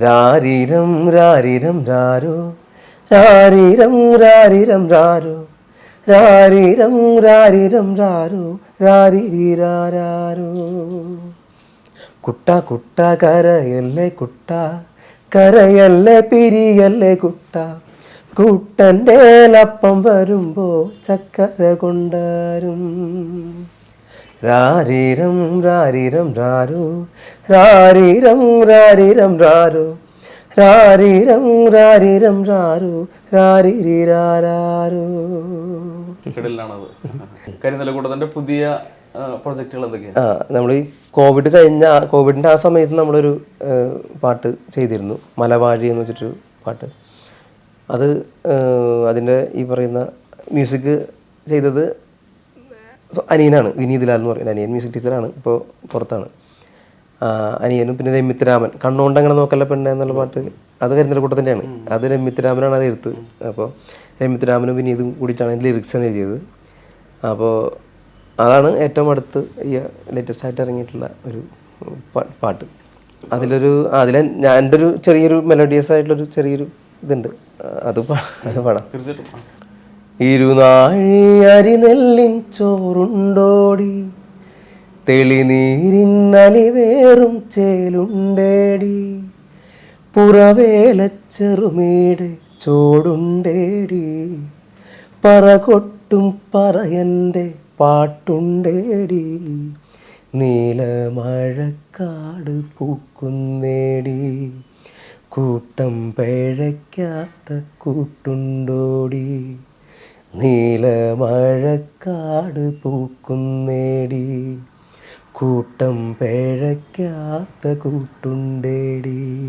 രാരിരം രാരിരം രാരോ. രാരിരം രാരിരം രാരോ. രാരിരം രാരിരം രാരോ. രാരിരാരോ കുട്ട കുട്ട കരയല്ലേ കുട്ട. കരയല്ലേ പിരിയല്ലേ കുട്ട. കുട്ടന്റെ ലപ്പം വരുമ്പോ ചക്കര കൊണ്ടാരും. രാരീരം രാരീരം രാരോ. രാരീരം രാരീരം രാരോ. രാരീരം രാരീരം രാരോ. രാരിരാരോ കിടലിലാണത്. കരിനിലക്കൂട്ടത്തിന്റെ പുതിയ എന്തൊക്കെയാണ്? ആ നമ്മൾ ഈ കോവിഡ് കഴിഞ്ഞ കോവിഡിന്റെ ആ സമയത്ത് നമ്മളൊരു പാട്ട് ചെയ്തിരുന്നു. മലവാഴി എന്ന് വെച്ചിട്ടൊരു പാട്ട്. അത് അതിന്റെ ഈ പറയുന്ന മ്യൂസിക് ചെയ്തത് അനിയനാണ്. വിനീത് ലാൽ എന്ന് പറയുന്നത് അനിയൻ മ്യൂസിക് ടീച്ചറാണ് ഇപ്പോൾ പുറത്താണ്. അനിയനും പിന്നെ രമ്യത്ത് രാമൻ കണ്ണുകൊണ്ട് നോക്കല്ല പെണ്ണ എന്നുള്ള പാട്ട്? അത് കരിന്തലക്കൂട്ടത്തിന്റെയാണ് അത് രമ്യത്ത് രാമനാണ് അത് എഴുത്ത്. അപ്പോൾ രമ്യത്ത് രാമനും വിനീതും കൂടിയിട്ടാണ് അതിന്റെ ലിറിക്സ് എഴുതിയത്. അപ്പോൾ അതാണ് ഏറ്റവും അടുത്ത് ഈ ലേറ്റസ്റ്റ് ആയിട്ട് ഇറങ്ങിയിട്ടുള്ള ഒരു പാട്ട്. അതിലൊരു അതിലെ ഞാൻ എന്റെ ഒരു ചെറിയൊരു മെലോഡിയസ് ആയിട്ടുള്ളൊരു ചെറിയൊരു ഇതുണ്ട്. അത് പാടാം. തീർച്ചയായിട്ടും. ഇരുനാഴി അരിനെല്ലിൻ ചോറുണ്ടോടി? തെളിനീരിൻ അലിവേറും ചേലുണ്ടേടി പുറവേലച്ചെറുമീട് ചോടുണ്ടേടി. പറ കൊട്ടും പറയന്റെ പാട്ടുണ്ടേടി. നീലമഴക്കാട് പൂക്കുന്നേടി. കൂട്ടം പിഴയ്ക്കാത്ത കൂട്ടുണ്ടോടി. നീലമഴക്കാട് പൂക്കുന്നേടി. കൂട്ടം പിഴയ്ക്കാത്ത കൂട്ടുണ്ടേടി.